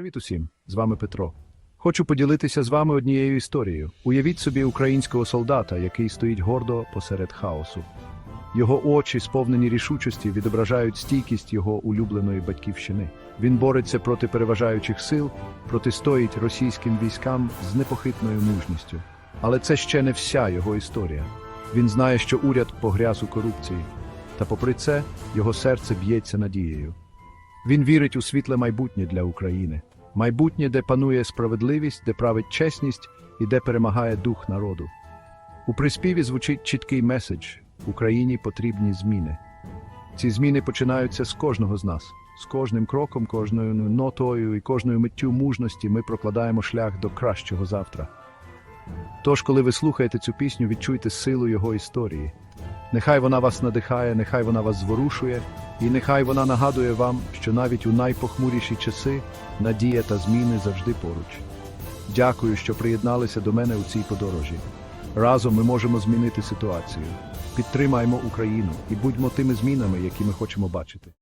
Привіт усім! З вами Петро. Хочу поділитися з вами однією історією. Уявіть собі українського солдата, який стоїть гордо посеред хаосу. Його очі, сповнені рішучості, відображають стійкість його улюбленої батьківщини. Він бореться проти переважаючих сил, протистоїть російським військам з непохитною мужністю. Але це ще не вся його історія. Він знає, що уряд погряз у корупції, та попри це його серце б'ється надією. Він вірить у світле майбутнє для України, майбутнє, де панує справедливість, де править чесність і де перемагає дух народу. У приспіві звучить чіткий меседж Україні потрібні зміни. Ці зміни починаються з кожного з нас. З кожним кроком, кожною нотою і кожною миттю мужності ми прокладаємо шлях до кращого завтра. Тож, коли ви слухаєте цю пісню, відчуйте силу його історії. Нехай вона вас надихає, нехай вона вас зворушує, і нехай вона нагадує вам, що навіть у найпохмуріші часи надія та зміни завжди поруч. Дякую, що приєдналися до мене у цій подорожі. Разом ми можемо змінити ситуацію. Підтримаймо Україну і будьмо тими змінами, які ми хочемо бачити.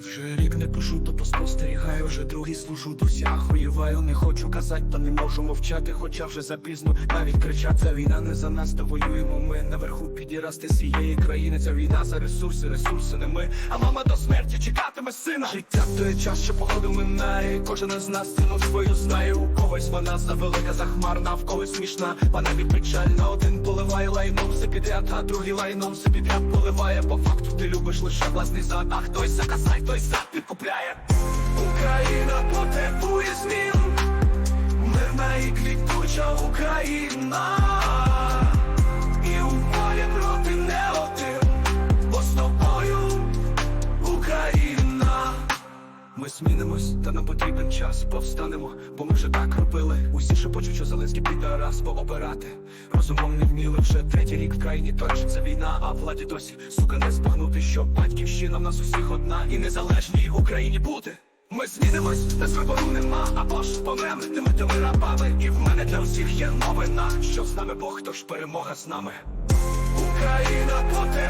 Вже рік не пишу, то поспостерігаю, вже другий служу досяг Воюваю, не хочу казати, та не можу мовчати, хоча вже запізно навіть кричать, ця війна не за нас, та воюємо ми наверху підірасти цієї країни. Ця війна за ресурси, ресурси не ми. А мама до смерті чекатиме сина. Життя то є час, що походу минає. Кожен із нас ціну свою знає. У когось вона завелика, захмарна, в когось смішна, а навіть печальна. Один поливає лайном підряд, а другий лайном підряд поливає. По факту ти любиш лише власний зад, а хтось заказай, той зад підкупляє. Україна потребує змін, мирна і квітуча Україна. Ми змінимось, та нам потрібен час, повстанемо, бо ми вже так робили. Усі шепочуть, що Зеленський піде раз пообирати. Розумом не вміли вже третій рік в країні точиться війна, а владі досі сука не збагнути, що батьківщина в нас усіх одна і незалежній Україні бути. Ми змінимось, без вибору нема, або ж помрем тими рабами. І в мене для усіх є новина, що з нами Бог, тож перемога з нами. Україна потребує